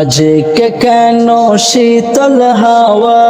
আজকে কেন শীতল হাওয়া?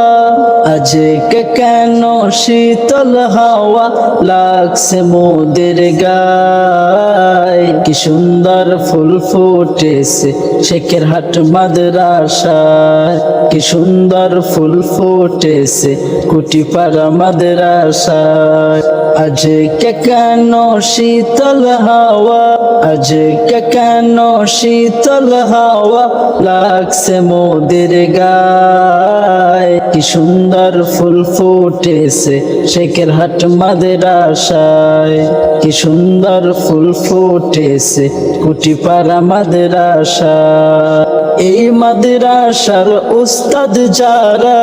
আজকে কেন শীতল হাওয়া? লাগছে মোদের গায়। কি সুন্দর ফুল ফুটেছে শেখের হাট মাদ্রাসায়। কি সুন্দর ফুল ফুটেছে কুটি পাড়া মাদ্রাসায়। আজকে কেন শীতল হাওয়া? আজকে কেন শীতল হাওয়া লাগছে মোদের গায়? কি সুন্দর ফুল ফুটেছে শেখের হাট মাদের আশায় কি সুন্দর ফুল ফুটেছে কুটি পাড়া মাদ্রাসায়। এই মাদ্রাসার উস্তাদ যারা,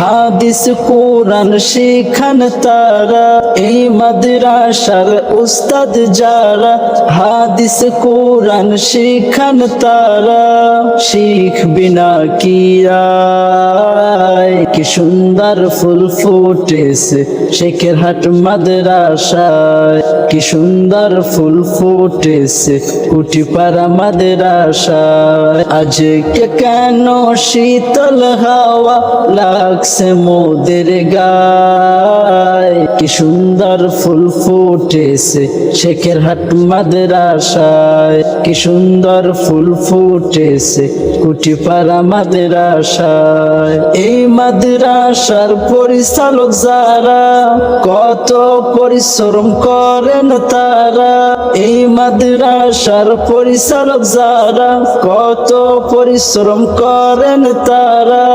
হাদিস, কোরআন শিখান তারা। এই মাদ্রাসার উস্তাদ যারা, হাদিস, কোরআন শিখান তারা। শিখবি না কিরায় কি সুন্দর ফুল ফুটেছে শেখের হাট মাদ্রাসায়। কি সুন্দর ফুল ফুটেছে কুটি পাড়া মাদ্রাসায়। আজকে কেন শীতল হাওয়া লাগছে মোদের গায়? কি সুন্দর ফুল ফুটেছে শেখের হাট মাদ্রাসায়। কি সুন্দর ফুল ফুটেছে কুটি পাড়া মাদ্রাসায়। এই মাদ্রাসার পরিচালক যারা, কত পরিশ্রম করেন তারা। এই মাদ্রাসার পরিচালক যারা, কত পরিশ্রম করেন তারা,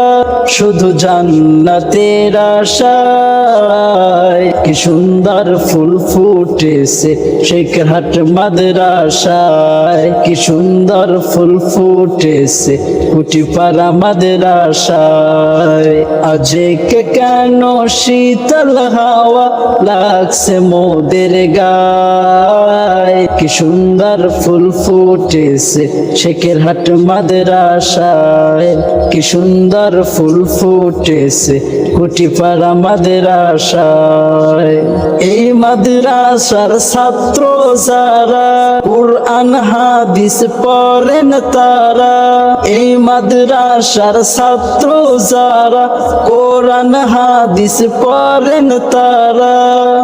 শুধু জান্নাতের আশায়। কি সুন্দর ফুল ফুটেছে শেখের হাট মাদ্রাসায়। কি সুন্দর ফুল ফুটেছে কুটি পাড়া মাদ্রাসায়। আজকে কেন শীতল হাওয়া লাগছে মোদের গায়? কি সুন্দর ফুল ফুটেছে শেখের হাট মাদ্রাসায় কি সুন্দর ফুল ফুটেছে? কুটি পাড়া মাদ্রাসায় এই মাদ্রাসার ছাত্র যারা কুরআন, হাদিস পড়েন তারা, এই মাদ্রাসার ছাত্র যারা কোরআন, হাদিস পড়েন তারা,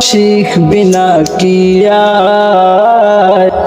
শিখবি না কিয়ায়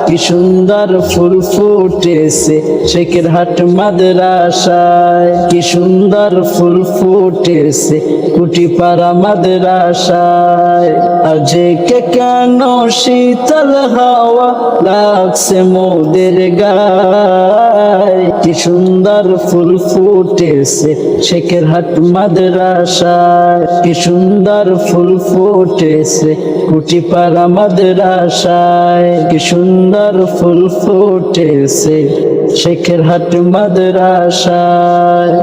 কি সুন্দর ফুল ফুটেছে শেখের হাট মাদ্রাসায়। কি সুন্দর ফুল ফুটেছে কুটি পাড়া মাদ্রাসায় আজকে কেন শীতল হাওয়া লাগছে মোদের গায়। কি সুন্দর ফুল ফুটেছে শেখের হাট মাদ্রাসায়। কি সুন্দর ফুল ফুটেছে কুটি পাড়া মাদ্রাসায়। কি সুন্দর ফুল ফুটেছে শেখের হাট মাদ্রাসায়।